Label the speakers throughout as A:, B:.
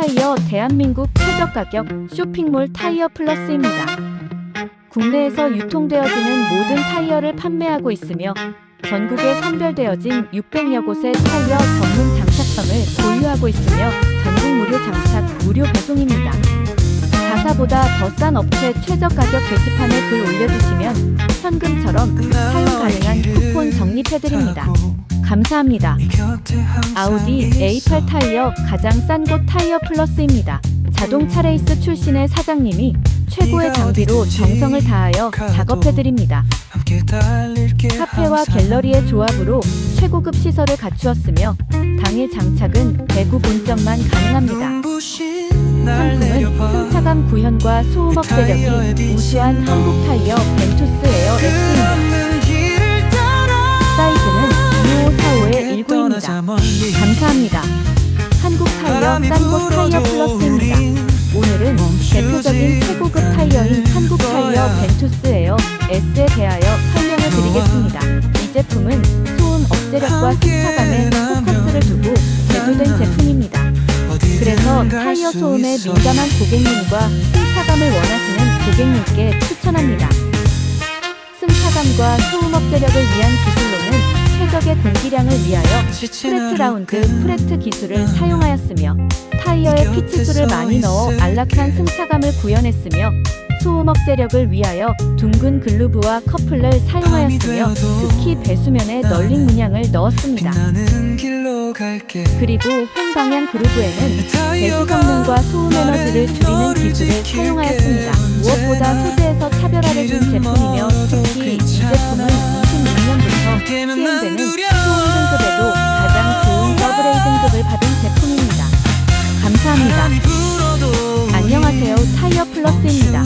A: 타이어 대한민국 최저 가격 쇼핑몰 타이어 플러스입니다. 국내에서 유통되어지는 모든 타이어를 판매하고 있으며 전국에 선별되어진 600여 곳의 타이어 전문 장착점을 보유하고 있으며 전국 무료 장착, 무료 배송입니다. 자사보다 더 싼 업체 최저 가격 게시판에 글 올려주시면 현금처럼 사용 가능한 쿠폰 적립해드립니다. 감사합니다. 아우디 A8 타이어 가장 싼 곳 타이어 플러스입니다. 자동차 레이스 출신의 사장님이 최고의 장비로 정성을 다하여 작업해드립니다. 카페와 갤러리의 조합으로 최고급 시설을 갖추었으며 당일 장착은 대구 본점만 가능합니다. 상품은 승차감 구현과 소음업 세력이 우수한 한국 타이어 벤투스 에어 X입니다. 사이즈는 2545에 19입니다. 감사합니다. 한국 타이어 싼곳 타이어 플러스입니다. 오늘은 대표적인 최고급 타이어인 한국 타이어 벤투스 에어 S에 대하여 설명을 드리겠습니다. 이 제품은 소음 억제력과 승차감에 포커스를 두고 제조된 제품입니다. 그래서 타이어 소음에 민감한 고객님과 승차감을 원하시는 고객님께 추천합니다. 승차감과 소음 억제력을 위한 기술로는 최적의 공기량을 위하여 프레트 라운드 프레트 기술을 사용하였으며 타이어에 피치수를 많이 넣어 안락한 승차감을 구현했으며 소음 억제력을 위하여 둥근 글루브와 커플을 사용하였으며 특히 배수면에 널링 문양을 넣었습니다. 그리고 횡방향 그루브에는 배수 성능과 소음 에너지를 줄이는 기술을 사용하였습니다. 무엇보다 소재에서 차별화를 준 제품이며 특히 이 제품은 26년부터 시행되는 소음 등급에도 가장 좋은 더블A 등급을 받은 제품입니다. 감사합니다. 안녕하세요. 타이어 플러스입니다.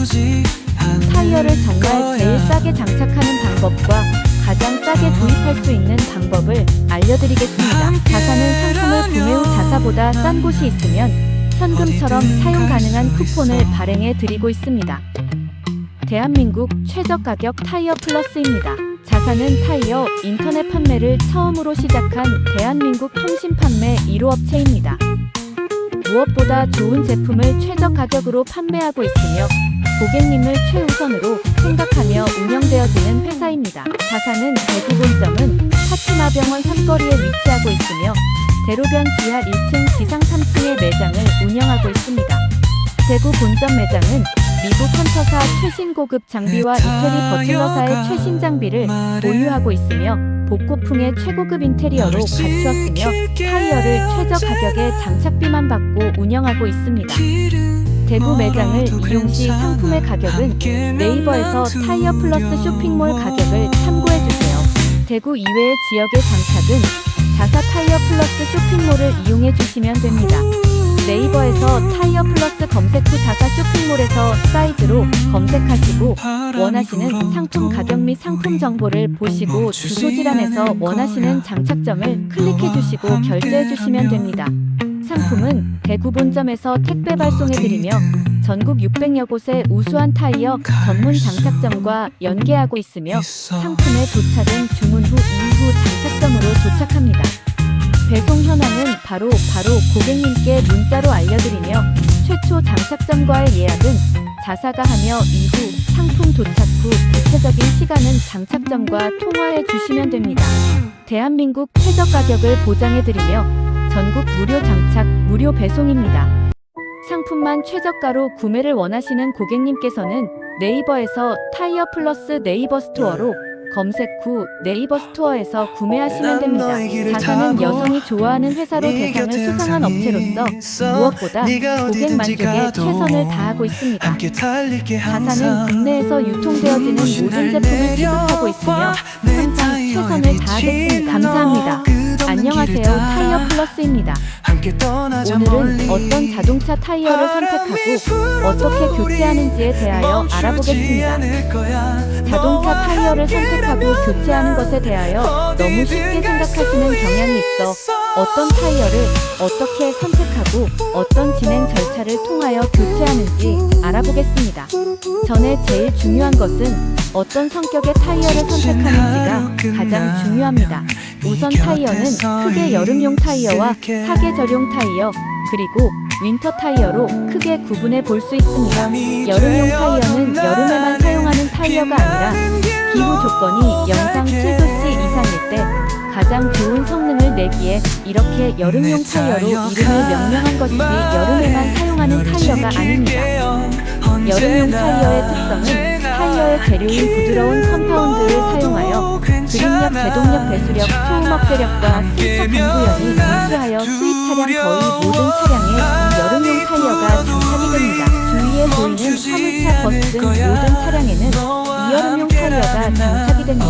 A: 타이어를 정말 제일 싸게 장착하는 방법과 가장 싸게 구입할 수 있는 방법을 알려드리겠습니다. 자사는 상품을 구매 후 자사보다 싼 곳이 있으면 현금처럼 사용 가능한 쿠폰을 발행해 드리고 있습니다. 대한민국 최저 가격 타이어 플러스입니다. 자사는 타이어 인터넷 판매를 처음으로 시작한 대한민국 통신 판매 1호 업체입니다. 무엇보다 좋은 제품을 최저 가격으로 판매하고 있으며 고객님을 최우선으로 생각하며 운영되어지는 회사입니다. 자사는 대구 본점은 파티마병원 삼거리에 위치하고 있으며 대로변 지하 1층 지상 3층의 매장을 운영하고 있습니다. 대구 본점 매장은 미국 헌터사 최신 고급 장비와 이태리 버틀러사의 최신 장비를 보유하고 있으며 복고풍의 최고급 인테리어로 갖추었으며 타이어를 최저 가격에 장착비만 받고 운영하고 있습니다. 대구 매장을 이용 시 상품의 가격은 네이버에서 타이어 플러스 쇼핑몰 가격을 참고해주세요. 대구 이외의 지역의 장착은 자사 타이어 플러스 쇼핑몰을 이용해 주시면 됩니다. 네이버에서 타이어 플러스 검색 후 자사 쇼핑몰에서 사이즈로 검색하시고 원하시는 상품 가격 및 상품 정보를 보시고 주소 질환에서 원하시는 장착점을 클릭해 주시고 결제해 주시면 됩니다. 상품은 대구 본점에서 택배 발송해 드리며 전국 600여 곳의 우수한 타이어 전문 장착점과 연계하고 있으며 상품의 도착은 주문 후 2후 장착점으로 도착합니다. 배송 현황은 바로 바로 고객님께 문자로 알려드리며 최초 장착점과의 예약은 자사가 하며 이후 상품 도착 후 구체적인 시간은 장착점과 통화해 주시면 됩니다. 대한민국 최저 가격을 보장해드리며 전국 무료 장착, 무료 배송입니다. 상품만 최저가로 구매를 원하시는 고객님께서는 네이버에서 타이어 플러스 네이버 스토어로 검색 후 네이버 스토어에서 구매하시면 됩니다. 자사는 여성이 좋아하는 회사로 대상을 수상한 업체로서 무엇보다 고객 만족에 최선을 다하고 있습니다. 자사는 국내에서 유통되어지는 모든 제품을 취급하고 있으며 항상 최선을 다하겠습니다. 감사합니다. 안녕하세요. 타이어 플러스입니다. 오늘은 어떤 자동차 타이어를 선택하고 어떻게 교체하는지에 대하여 알아보겠습니다. 자동차 타이어를 선택하고 교체하는 것에 대하여 너무 쉽게 생각하시는 경향이 있어 어떤 타이어를 어떻게 선택하고 어떤 진행 절차를 통하여 교체하는지 알아보겠습니다. 전에 제일 중요한 것은 어떤 성격의 타이어를 선택하는지가 가장 중요합니다. 우선 타이어는 크게 여름용 타이어와 사계절용 타이어, 그리고 윈터 타이어로 크게 구분해 볼 수 있습니다. 여름용 타이어는 여름에만 사용하는 타이어가 아니라 기후 조건이 영상 7도씨 이상일 때 가장 좋은 성능을 내기에 이렇게 여름용 타이어로 이름을 명명한 것이지 여름에만 사용하는 타이어가 아닙니다. 여름용 타이어의 특성은 타이어의 재료인 부드러운 컴파운드를 사용하여 그립력, 제동력, 배수력, 소음 억제력과 승차 강구현이 우수하여 수입 차량 거의 모든 차량에 이 여름용 타이어가 장착이 됩니다. 주위에 보이는 화물차, 버스 등 모든 차량에는 이 여름용 타이어가 장착이 됩니다.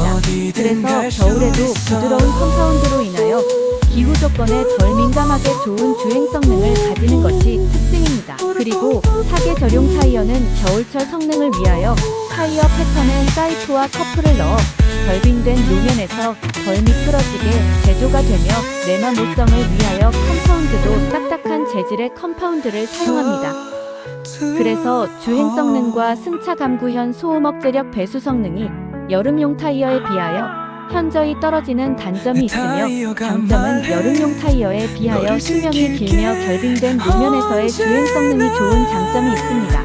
A: 그래서 겨울에도 부드러운 컴파운드로 인하여 기후 조건에 덜 민감하게 좋은 주행 성능을 가지는 것이 특징입니다. 그리고 사계 전용 타이어는 겨울철 성능을 위하여 타이어 패턴에 사이프와 커프를 넣어 결빙된 노면에서 덜 미끄러지게 제조가 되며 내마 모성을 위하여 컴파운드도 딱딱한 재질의 컴파운드를 사용합니다. 그래서 주행 성능과 승차 감구현 소음 억제력 배수 성능이 여름용 타이어에 비하여 현저히 떨어지는 단점이 있으며 장점은 여름용 타이어에 비하여 수명이 길며 결빙된 노면에서의 주행 성능이 좋은 장점이 있습니다.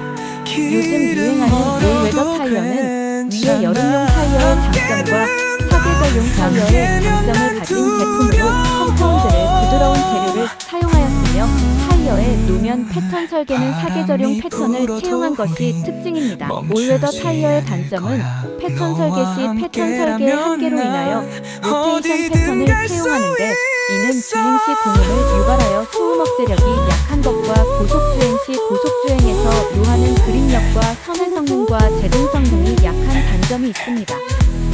A: 요즘 유행하는 올웨더 타이어는 위에 여름용 타이어의 장점과 사계절용 타이어의 장점을 가진 제품으로 컴파운드를 부드러운 재료를 사용하였으며 타이어의 노면 패턴 설계는 사계절용 패턴을 채용한 것이 특징입니다. 올웨더 타이어의 단점은 패턴 설계 시 패턴 설계의 한계로 인하여 로테이션 패턴을 채용하는데 이는 주행 시 공음을 유발하여 소음 억제력이 약한 것과 고속 주행 시 고속 주행에서 요하는 그립력과 선행 성능과 제동 성능이 약한 단점이 있습니다.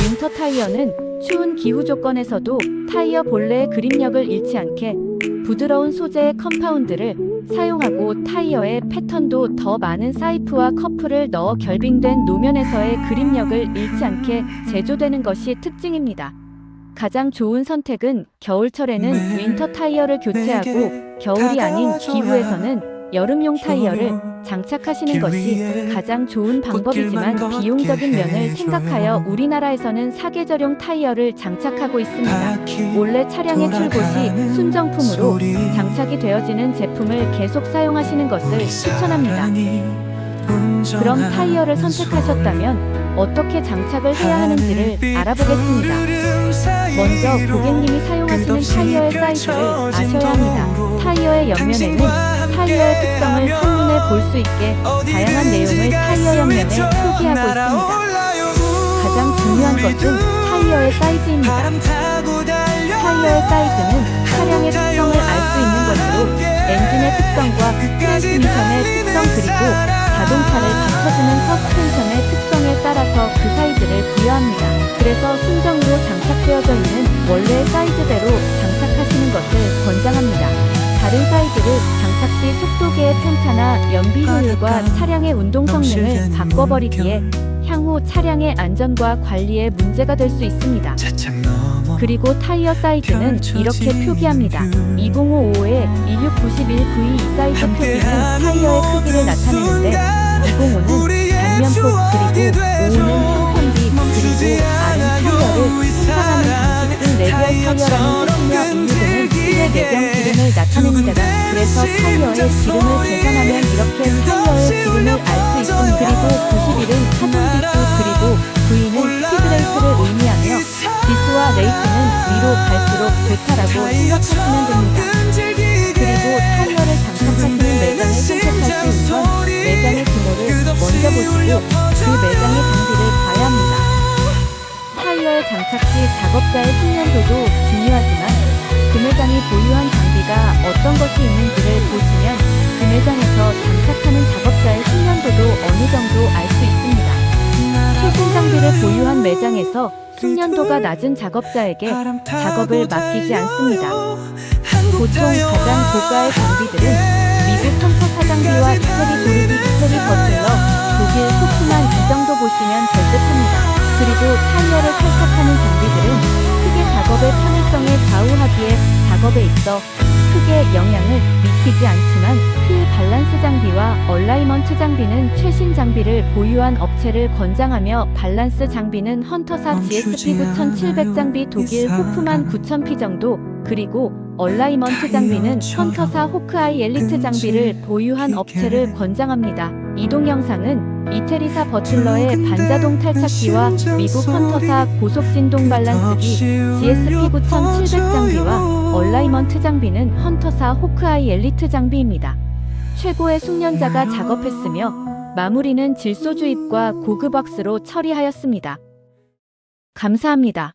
A: 윈터 타이어는 추운 기후 조건에서도 타이어 본래의 그립력을 잃지 않게 부드러운 소재의 컴파운드를 사용하고 타이어의 패턴도 더 많은 사이프와 커프를 넣어 결빙된 노면에서의 그립력을 잃지 않게 제조되는 것이 특징입니다. 가장 좋은 선택은 겨울철에는 윈터 타이어를 교체하고 겨울이 아닌 기후에서는 여름용 타이어를 장착하시는 것이 가장 좋은 방법이지만 비용적인 면을 생각하여 우리나라에서는 사계절용 타이어를 장착하고 있습니다. 원래 차량의 출고 시 순정품으로 장착이 되어지는 제품을 계속 사용하시는 것을 추천합니다. 그럼 타이어를 선택하셨다면 어떻게 장착을 해야 하는지를 알아보겠습니다. 먼저 고객님이 사용하시는 타이어의 사이즈를 아셔야 합니다. 타이어의 옆면에는 타이어의 특성을 한눈에 볼 수 있게 다양한 내용을 타이어 옆면에 표기하고 있습니다. 가장 중요한 것은 타이어의 사이즈입니다. 타이어의 사이즈는 차량의 특성을 알 수 있는 것으로 엔진의 특성과 트랜스미션의 특성 그리고 자동차를 받쳐주는 서스펜션의 특성에 따라서 그 사이즈를 부여합니다. 그래서 순정으로 장착되어져 있는 원래의 사이즈대로 장착하시는 것을 권장합니다. 다른 사이즈를 장착 시 속도계의 편차나 연비 효율과 차량의 운동 성능을 바꿔버리기에 향후 차량의 안전과 관리에 문제가 될 수 있습니다. 그리고 타이어 사이즈는 이렇게 표기합니다. 2055에 1691V 이 사이즈 표기는 타이어의 크기를 나타내는데 205는 단면폭 그리고 5는 형편비 그리고 R은 타이어를 생산하는 방식 등 레디얼 타이어라는 뜻이며 26은 실 내 내병 기름을 나타냅니다. 그래서 타이어의 기름을 계산하면 이렇게 타이어의 기름을 알 수 있습니다. 그리고 91은 차동지수 그리고 V는 스피드레이트를 의미하며 지수와 레이트는 위로 갈수록 좋다라고 생각하시면 됩니다. 그리고 타이어를 장착하시는 매장을 선택할 수 있는 건 매장의 규모를 먼저 보시고 그 매장의 장비를 봐야 합니다. 타이어의 장착 시 작업자의 숙련도도 중요하지만 그 매장이 보유한 장비가 어떤 것이 있는지를 보시면 그 매장에서 장착하는 작업자의 숙련도도 어느 정도 알 수 있습니다. 최신 장비를 보유한 매장에서 숙련도가 낮은 작업자에게 작업을 맡기지 않습니다. 보통 가장 고가의 장비들은 미국 컴퓨터 장비와 이태리 도르비 이태리 버틀러 독일 소프만 이 정도 보시면 될 듯합니다. 그리고 타이어를 탈착하는 장비들은 크게 작업의 편의성에 좌우하기에 작업에 있어 크게 영향을 미치지 않지만 휠 밸런스 장비와 얼라이먼트 장비는 최신 장비를 보유한 업체를 권장하며 밸런스 장비는 헌터사 GSP 9700 장비 독일 호프만 9000P 정도 그리고 얼라이먼트 장비는 헌터사 호크아이 엘리트 장비를 보유한 업체를 권장합니다. 이동 영상은 이태리사 버틀러의 반자동 탈착기와 미국 헌터사 고속 진동 밸런스기 GSP 9700 장비와 얼라이먼트 장비는 헌터사 호크아이 엘리트 장비입니다. 최고의 숙련자가 작업했으며 마무리는 질소 주입과 고급 왁스로 처리하였습니다. 감사합니다.